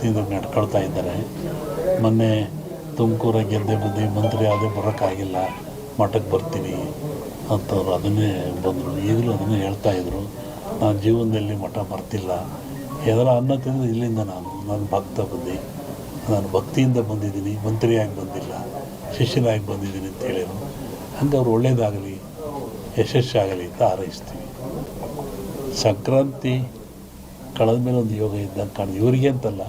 ಭಕ್ತಿಯಿಂದ ನಡ್ಕೊಳ್ತಾ ಇದ್ದಾರೆ. ಮೊನ್ನೆ ತುಮಕೂರ ಗೆದ್ದೆ ಬಂದು ಮಂತ್ರಿ ಅದೇ ಬರೋಕ್ಕಾಗಿಲ್ಲ. ಮಠಕ್ಕೆ ಬರ್ತೀನಿ ಅಂತವ್ರು ಅದನ್ನೇ ಬಂದರು. ಈಗಲೂ ಅದನ್ನೇ ಹೇಳ್ತಾ ಇದ್ರು. ನಾನು ಜೀವನದಲ್ಲಿ ಮಠ ಬರ್ತಿಲ್ಲ. ಎದರ ಅನ್ನ ತಿಂದು ಇಲ್ಲಿಂದ ನಾನು ನಾನು ಭಕ್ತ ಬುದ್ಧಿ. ನಾನು ಭಕ್ತಿಯಿಂದ ಬಂದಿದ್ದೀನಿ, ಮಂತ್ರಿಯಾಗಿ ಬಂದಿಲ್ಲ, ಶಿಷ್ಯನಾಗಿ ಬಂದಿದ್ದೀನಿ ಅಂತ ಹೇಳಿದರು. ಹಂಗೆ ಅವ್ರು ಒಳ್ಳೇದಾಗಲಿ, ಯಶಸ್ಸಾಗಲಿ ಅಂತ ಹಾರೈಸ್ತೀವಿ. ಸಂಕ್ರಾಂತಿ ಕಳೆದ ಮೇಲೆ ಒಂದು ಯೋಗ ಇದ್ದಂಗೆ ಕಾಣಿದೆ ಇವರಿಗೆ ಅಂತಲ್ಲ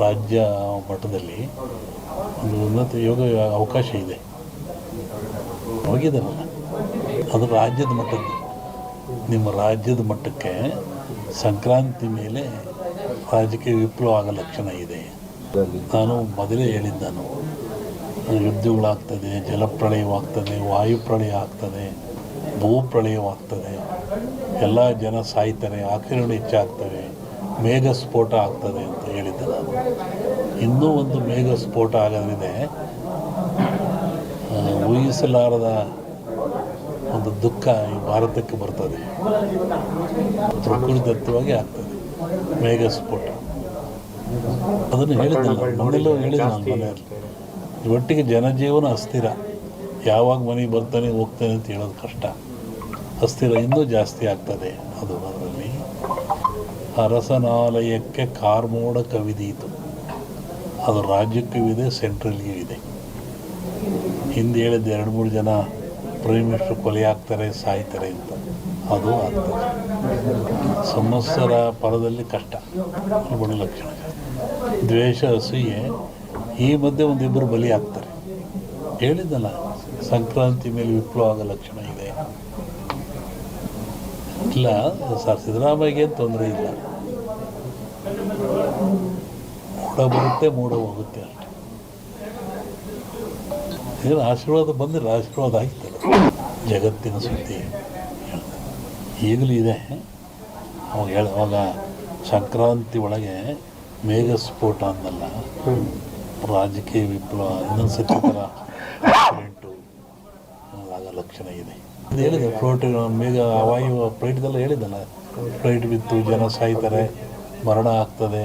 ರಾಜ್ಯ ಮಟ್ಟದಲ್ಲಿ ಒಂದು ಉನ್ನತ ಯೋಗ ಅವಕಾಶ ಇದೆ. ಹೋಗಿದ್ದಾರಲ್ಲ? ಅದು ರಾಜ್ಯದ ಮಟ್ಟದ್ದು. ನಿಮ್ಮ ರಾಜ್ಯದ ಮಟ್ಟಕ್ಕೆ ಸಂಕ್ರಾಂತಿ ಮೇಲೆ ರಾಜಕೀಯ ವಿಪ್ಲವ ಆಗೋ ಲಕ್ಷಣ ಇದೆ. ನಾನು ಮೊದಲೇ ಹೇಳಿದ್ದಾನು ಯುದ್ಧಗಳಾಗ್ತದೆ, ಜಲಪ್ರಳಯವಾಗ್ತದೆ, ವಾಯುಪ್ರಳಯ ಆಗ್ತದೆ, ಭೂಪ್ರಳಯವಾಗ್ತದೆ. ಎಲ್ಲ ಜನ ಸಾಯ್ತಾರೆ ಆಕ್ರಮಣ ಹೆಚ್ಚಾಗ್ತವೆ. ಮೇಘ ಸ್ಫೋಟ ಆಗ್ತದೆ ಅಂತ ಹೇಳಿದ್ದೆ ನಾನು. ಇನ್ನೂ ಒಂದು ಮೇಘ ಸ್ಫೋಟ ಆಗೋದ್ರಿದೆ ಊಹಿಸಲಾರದ ಒಂದು ದುಃಖ ಈ ಭಾರತಕ್ಕೆ ಬರ್ತದೆ. ಪ್ರಕೃತಿದತ್ತವಾಗಿ ಆಗ್ತದೆ. ಮೇಘ ಸ್ಫೋಟ. ಅದನ್ನು ಹೇಳಿದ್ದಲ್ಲ ಮೊದಲು ಹೇಳಿದ ನಾನು ಮನೆಯಲ್ಲಿ. ಒಟ್ಟಿಗೆ ಜನಜೀವನ ಅಸ್ಥಿರ. ಯಾವಾಗ ಮನೆಗೆ ಬರ್ತಾನೆ ಹೋಗ್ತಾನೆ ಅಂತ ಹೇಳೋದು ಕಷ್ಟ. ಅಸ್ಥಿರ ಇನ್ನೂ ಜಾಸ್ತಿ ಆಗ್ತದೆ. ಅದು ಅದರಲ್ಲಿ. ಅರಸನಾಲಯಕ್ಕೆ ಕಾರ್ಮೋಡ ಕವಿದೀತು ಅದು ರಾಜ್ಯಕ್ಕೂ ಇದೆ ಸೆಂಟ್ರಲ್ಗೂ ಇದೆ. ಹಿಂದೆ ಹೇಳಿದ ಎರಡು ಮೂರು ಜನ ಪ್ರೈಮ್ ಕೊಲೆ ಆಗ್ತಾರೆ, ಸಾಯ್ತಾರೆ ಅಂತ. ಅದು ಆಗ್ತದೆ. ಸಮಸ್ಯರ ಪರದಲ್ಲಿ ಕಷ್ಟ. ಬಡ ಲಕ್ಷಣ. ದ್ವೇಷ, ಅಸೂಯೆ. ಈ ಮಧ್ಯೆ ಒಂದಿಬ್ಬರು ಬಲಿ ಆಗ್ತಾರೆ. ಹೇಳಿದ್ದಲ್ಲ, ಸಂಕ್ರಾಂತಿ ಮೇಲೆ ವಿಪ್ಲವ ಆಗೋ ಲಕ್ಷಣ ಇದೆ. ಇಲ್ಲ, ಸರ್, ಸಿದ್ದರಾಮಯ್ಯಗೆ ತೊಂದರೆ ಇಲ್ಲ. ಮೂಡ ಬರುತ್ತೆ, ಮೂಡ ಹೋಗುತ್ತೆ ಏನು ಆಶೀರ್ವಾದ ಬಂದರೆ ಆಶೀರ್ವಾದ ಆಗ್ತದೆ ಜಗತ್ತಿನ ಸುದ್ದಿ. ಈಗಲೂ ಇದೆ. ಅವಾಗ ಹೇಳ, ಅವಾಗ ಸಂಕ್ರಾಂತಿ ಒಳಗೆ ಮೇಘ ಸ್ಫೋಟ ಅಂದಲ್ಲ ರಾಜಕೀಯ ವಿಪ್ಲವ ಇನ್ನೊಂದು ಸತಿ ಥರ ಲಕ್ಷಣ ಇದೆ. ಹೇಳಿದೆ ಫ್ಲೋಟ್ ಮೇಗ ವಾಯು ಫ್ಲೈಟ್ದೆಲ್ಲ ಹೇಳಿದ್ದಲ್ಲ. ಫ್ಲೈಟ್ ಬಿತ್ತು, ಜನ ಸಾಯ್ತಾರೆ, ಮರಣ ಆಗ್ತದೆ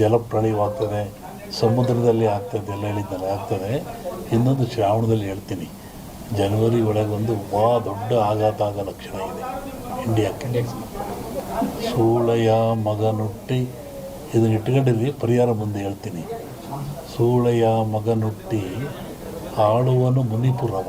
ಜಲಪ್ರಳಯವಾಗ್ತದೆ ಸಮುದ್ರದಲ್ಲಿ ಆಗ್ತದೆ ಎಲ್ಲ ಹೇಳಿದ್ದಲ್ಲ, ಆಗ್ತದೆ. ಇನ್ನೊಂದು ಶ್ರಾವಣದಲ್ಲಿ ಹೇಳ್ತೀನಿ. ಜನವರಿ ಒಳಗೊಂದು ವಾ ದೊಡ್ಡ ಆಘಾತ ಆಗೋ ಲಕ್ಷಣ ಇದೆ ಇಂಡಿಯಾಕ್ಕೆ. ಸೂಳೆಯ ಮಗನುಟ್ಟಿ, ಇದನ್ನ ಇಟ್ಕೊಂಡಿರಿ, ಪರಿಹಾರ ಮುಂದೆ ಹೇಳ್ತೀನಿ. ಸೂಳೆಯ ಮಗನುಟ್ಟಿ ಆಳುವನು ಮುನಿಪುರವ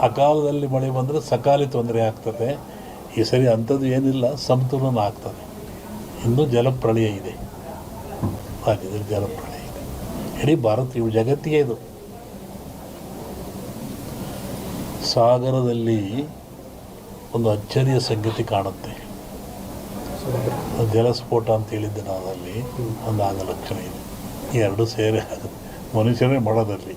ಅಕಾಲದಲ್ಲಿ ಮಳೆ ಬಂದರೆ ಸಕಾಲಿ ತೊಂದರೆ ಆಗ್ತದೆ. ಈ ಸರಿ ಅಂಥದ್ದು ಏನಿಲ್ಲ ಸಮತೋಲನ ಆಗ್ತದೆ. ಇನ್ನು ಜಲಪ್ರಳಯ ಇದೆ. ರಾಜ್ಯದಲ್ಲಿ ಜಲಪ್ರಳಯ ಇದೆ. ಇಡೀ ಭಾರತ ಇವು ಜಗತ್ತಿಗೆ ಇದು. ಸಾಗರದಲ್ಲಿ ಒಂದು ಅಚ್ಚರಿಯ ಸಂಗತಿ ಕಾಣುತ್ತೆ. ಜಲಸ್ಫೋಟ ಅಂತ ಹೇಳಿದ್ದೆ ನಾನು ಅಲ್ಲಿ ಒಂದು ಆಗ ಲಕ್ಷಣ ಇದೆ. ಎರಡು ಸೇರೆ ಆಗುತ್ತೆ. ಮನುಷ್ಯನೇ ಮಾಡೋದಲ್ಲಿ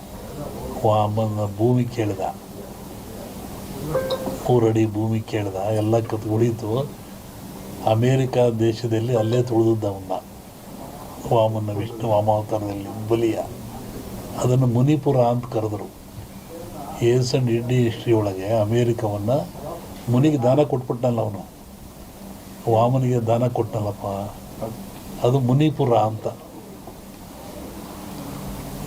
ವಾಮನ ಭೂಮಿ ಕೇಳಿದ. ಮೂರಡಿ ಭೂಮಿ ಕೇಳಿದ. ಎಲ್ಲ ಕತ್ ಉಳಿತು. ಅಮೇರಿಕಾ ದೇಶದಲ್ಲಿ ಅಲ್ಲೇ ತುಳಿದಿದ್ದ ಅವನ್ನ ವಾಮನ ವಿಷ್ಣು ವಾಮಾವತಾರದಲ್ಲಿ ಬಲಿಯ. ಅದನ್ನು ಮುನಿಪುರ ಅಂತ ಕರೆದರು. ಏಸ್ ಅಂಡ್ ಇಂಡಿ ಹಿಸ್ಟ್ರಿ ಒಳಗೆ ಅಮೇರಿಕವನ್ನು ಮುನಿಗೆ ದಾನ ಕೊಟ್ಬಿಟ್ನಲ್ಲ ಅವನು. ವಾಮನಿಗೆ ದಾನ ಕೊಟ್ಟನಲ್ಲಪ್ಪ ಅದು ಮುನಿಪುರ ಅಂತ.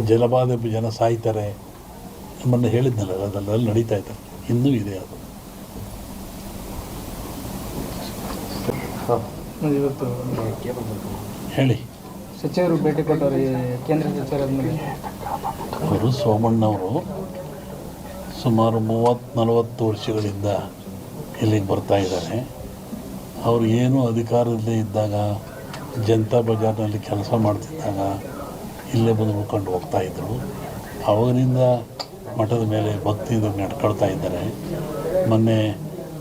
ಜಲಬಾಧೆ ಜನ ಸಾಯ್ತಾರೆ ನಮ್ಮನ್ನು ಹೇಳಿದ್ನಲ್ಲ ಅದರಲ್ಲಿ ನಡೀತಾ ಇದ್ದಾರೆ ಇನ್ನೂ ಇದೆ ಅದು. ಹೇಳಿ. ಸಚಿವರು ಭೇಟಿ ಕೊಟ್ಟವರು ಕೇಂದ್ರ ಸಚಿವರಾದ್ಮೇಲೆ ಅವರು ಸೋಮಣ್ಣವರು ಸುಮಾರು ಮೂವತ್ತು ನಲವತ್ತು ವರ್ಷಗಳಿಂದ ಇಲ್ಲಿಗೆ ಬರ್ತಾ ಇದ್ದಾರೆ. ಅವರು ಏನು ಅಧಿಕಾರದಲ್ಲಿ ಇದ್ದಾಗ ಜನತಾ ಬಜಾರ್ನಲ್ಲಿ ಕೆಲಸ ಮಾಡ್ತಿದ್ದಾಗ ಇಲ್ಲೇ ಬಂದು ಉಳ್ಕೊಂಡು ಹೋಗ್ತಾ ಇದ್ದರು ಅವರಿಂದ ಮಠದ ಮೇಲೆ ಭಕ್ತಿಯಿಂದ ನಡ್ಕೊಳ್ತಾ ಇದ್ದಾರೆ. ಮೊನ್ನೆ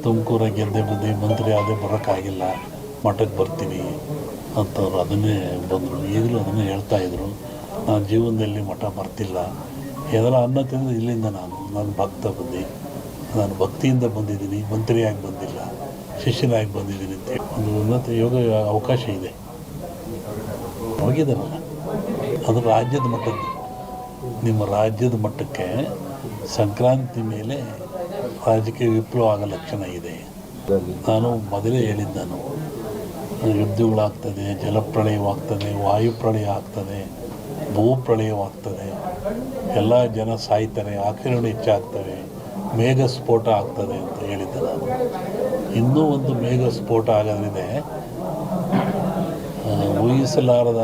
ತುಮಕೂರ ಗೆದ್ದೆ ಬಂದು ಮಂತ್ರಿ ಅದೇ ಬರೋಕ್ಕಾಗಿಲ್ಲ, ಮಠಕ್ಕೆ ಬರ್ತೀನಿ ಅಂತವ್ರು ಅದನ್ನೇ ಬಂದರು. ಈಗಲೂ ಅದನ್ನೇ ಹೇಳ್ತಾ ಇದ್ದರು ನಾನು ಜೀವನದಲ್ಲಿ ಮಠ ಬರ್ತಿಲ್ಲ. ಎದರ ಅನ್ನ ತಿಂದು ಇಲ್ಲಿಂದ ನಾನು ನಾನು ಭಕ್ತ ಬಂದು. ನಾನು ಭಕ್ತಿಯಿಂದ ಬಂದಿದ್ದೀನಿ, ಮಂತ್ರಿಯಾಗಿ ಬಂದಿಲ್ಲ, ಶಿಷ್ಯನಾಗಿ ಬಂದಿದ್ದೀನಿ ಅಂತ ಒಂದು ಉನ್ನತ ಯೋಗ ಅವಕಾಶ ಇದೆ. ಹೋಗಿದ್ದಾರಲ್ಲ? ಅದು ರಾಜ್ಯದ ಮಟ್ಟದ್ದು ನಿಮ್ಮ ರಾಜ್ಯದ ಮಟ್ಟಕ್ಕೆ ಸಂಕ್ರಾಂತಿ ಮೇಲೆ ರಾಜಕೀಯ ವಿಪ್ಲವ ಆಗೋ ಲಕ್ಷಣ ಇದೆ. ನಾನು ಮೊದಲೇ ಹೇಳಿದ್ದು ನಾನು ಯುದ್ಧಗಳಾಗ್ತದೆ ಜಲಪ್ರಳಯವಾಗ್ತದೆ, ವಾಯುಪ್ರಳಯ ಆಗ್ತದೆ, ಭೂಪ್ರಳಯವಾಗ್ತದೆ. ಎಲ್ಲ ಜನ ಸಾಯ್ತಾರೆ ಆಕ್ರಮಣ ಹೆಚ್ಚಾಗ್ತವೆ ಮೇಘ ಸ್ಫೋಟ ಆಗ್ತದೆ ಅಂತ ಹೇಳಿದ್ದೆ ನಾನು. ಇನ್ನೂ ಒಂದು ಮೇಘ ಸ್ಫೋಟ ಆಗೋದ್ರಿದೆ ಊಹಿಸಲಾರದ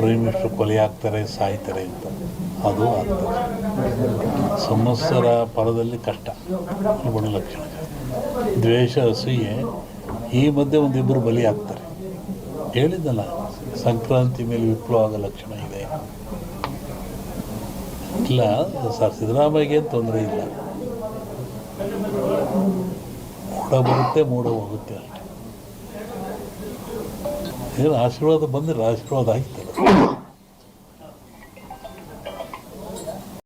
ಪ್ರೈಮ್ ಕೊಲೆ ಆಗ್ತಾರೆ, ಸಾಯ್ತಾರೆ ಅಂತ. ಅದು ಆಗ್ತದೆ. ಸಮಸ್ಯರ ಪರದಲ್ಲಿ ಕಷ್ಟ ಗುಣಲಕ್ಷಣ ದ್ವೇಷ, ಅಸೂಯೆ, ಈ ಮಧ್ಯೆ ಒಂದಿಬ್ಬರು ಬಲಿ ಆಗ್ತಾರೆ. ಹೇಳಿದ್ದಲ್ಲ, ಸಂಕ್ರಾಂತಿ ಮೇಲೆ ವಿಪ್ಲವ ಆಗೋ ಲಕ್ಷಣ ಇದೆ. ಇಲ್ಲ, ಸರ್, ಸಿದ್ದರಾಮಯ್ಯಗೆ ತೊಂದರೆ ಇಲ್ಲ. ಮೂಡ ಬರುತ್ತೆ, ಮೂಡ ಹೋಗುತ್ತೆ ಅಷ್ಟೆ. ಏನು ಆಶೀರ್ವಾದ ಬಂದರೆ ಆಶೀರ್ವಾದ ಆಗ್ತದೆ Oh!